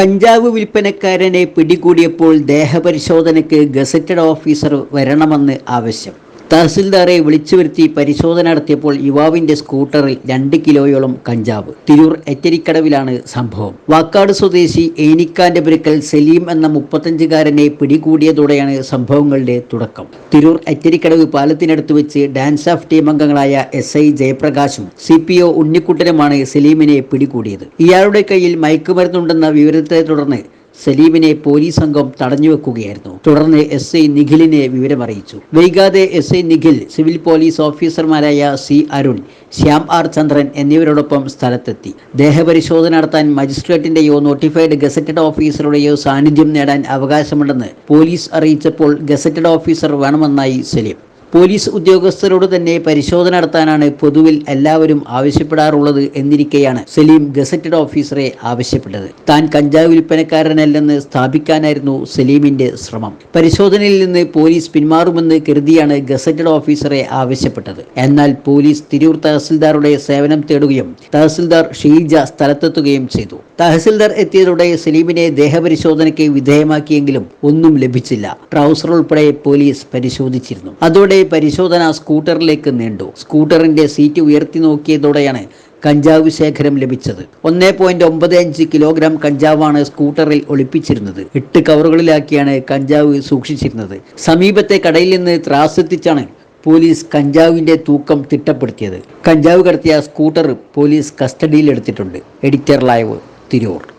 കഞ്ചാവ് വിൽപ്പനക്കാരനെ പിടികൂടിയപ്പോൾ ദേഹപരിശോധനയ്ക്ക് gazetted officer വരണമെന്ന് ആവശ്യം. തഹസിൽദാറെ വിളിച്ചു വരുത്തി പരിശോധന നടത്തിയപ്പോൾ യുവാവിന്റെ സ്കൂട്ടറിൽ രണ്ട് കിലോയോളം കഞ്ചാവ്. തിരൂർ എറ്റരിക്കടവിലാണ് സംഭവം. വാക്കാട് സ്വദേശി ഏനിക്കാന്റെ പുരക്കൽ സലീം എന്ന മുപ്പത്തഞ്ചുകാരനെ പിടികൂടിയതോടെയാണ് സംഭവങ്ങളുടെ തുടക്കം. തിരൂർ എറ്റരിക്കടവ് പാലത്തിനടുത്ത് വെച്ച് ഡാൻസ് ഓഫ് ടീം അംഗങ്ങളായ എസ് ഐ ജയപ്രകാശും സി പി ഒ ഉണ്ണിക്കുട്ടനുമാണ് സലീമിനെ പിടികൂടിയത്. ഇയാളുടെ കയ്യിൽ മയക്കുമരുന്നുണ്ടെന്ന വിവരത്തെ തുടർന്ന് സലീമിനെ പോലീസ് സംഘം തടഞ്ഞുവെക്കുകയായിരുന്നു തുടർന്ന് എസ് ഐ നിഖിലിനെ വിവരമറിയിച്ചു. വൈകാതെ S I Nikhil civil police ഓഫീസർമാരായ സി അരുൺ ശ്യാം ആർ ചന്ദ്രൻ എന്നിവരോടൊപ്പം സ്ഥലത്തെത്തി. ദേഹപരിശോധന നടത്താൻ മജിസ്ട്രേറ്റിന്റെയോ നോട്ടിഫൈഡ് ഗസറ്റഡ് ഓഫീസറുടെയോ സാന്നിധ്യം നേടാൻ അവകാശമുണ്ടെന്ന് പോലീസ് അറിയിച്ചപ്പോൾ ഗസറ്റഡ് ഓഫീസർ വേണമെന്നായി സലീം. പോലീസ് ഉദ്യോഗസ്ഥരോട് തന്നെ പരിശോധന നടത്താനാണ് പൊതുവിൽ എല്ലാവരും ആവശ്യപ്പെടാറുള്ളത് എന്നിരിക്കെയാണ് സലീം ഗസറ്റഡ് ഓഫീസറെ ആവശ്യപ്പെട്ടത്. താൻ കഞ്ചാവ് വിൽപ്പനക്കാരനല്ലെന്ന് സ്ഥാപിക്കാനായിരുന്നു സലീമിന്റെ ശ്രമം. പരിശോധനയിൽ നിന്ന് പോലീസ് പിന്മാറുമെന്ന് കരുതിയാണ് ഗസറ്റഡ് ഓഫീസറെ ആവശ്യപ്പെട്ടത്. എന്നാൽ പോലീസ് തിരൂർ തഹസിൽദാറുടെ സേവനം തേടുകയും തഹസിൽദാർ ഷീജ സ്ഥലത്തെത്തുകയും ചെയ്തു. തഹസിൽദാർ എത്തിയതോടെ സലീമിനെ ദേഹപരിശോധനയ്ക്ക് വിധേയമാക്കിയെങ്കിലും ഒന്നും ലഭിച്ചില്ല. ട്രൗസർ ഉൾപ്പെടെ പോലീസ് പരിശോധിച്ചിരുന്നു. അതോടെ പരിശോധന സ്കൂട്ടറിലേക്ക് നീണ്ടു. സ്കൂട്ടറിന്റെ സീറ്റ് ഉയർത്തി നോക്കിയതോടെയാണ് കഞ്ചാവ് ശേഖരം ലഭിച്ചത്. ഒന്നേ പോയിന്റ് ഒമ്പത് അഞ്ച് കിലോഗ്രാം കഞ്ചാവാണ് സ്കൂട്ടറിൽ ഒളിപ്പിച്ചിരുന്നത്. എട്ട് കവറുകളിലാക്കിയാണ് കഞ്ചാവ് സൂക്ഷിച്ചിരുന്നത്. സമീപത്തെ കടയിൽ നിന്ന് ത്രാസെത്തിച്ചാണ് പോലീസ് കഞ്ചാവിന്റെ തൂക്കം തിട്ടപ്പെടുത്തിയത്. കഞ്ചാവ് കടത്തിയ scooter police കസ്റ്റഡിയിലെടുത്തിട്ടുണ്ട്. Editor live. Tirur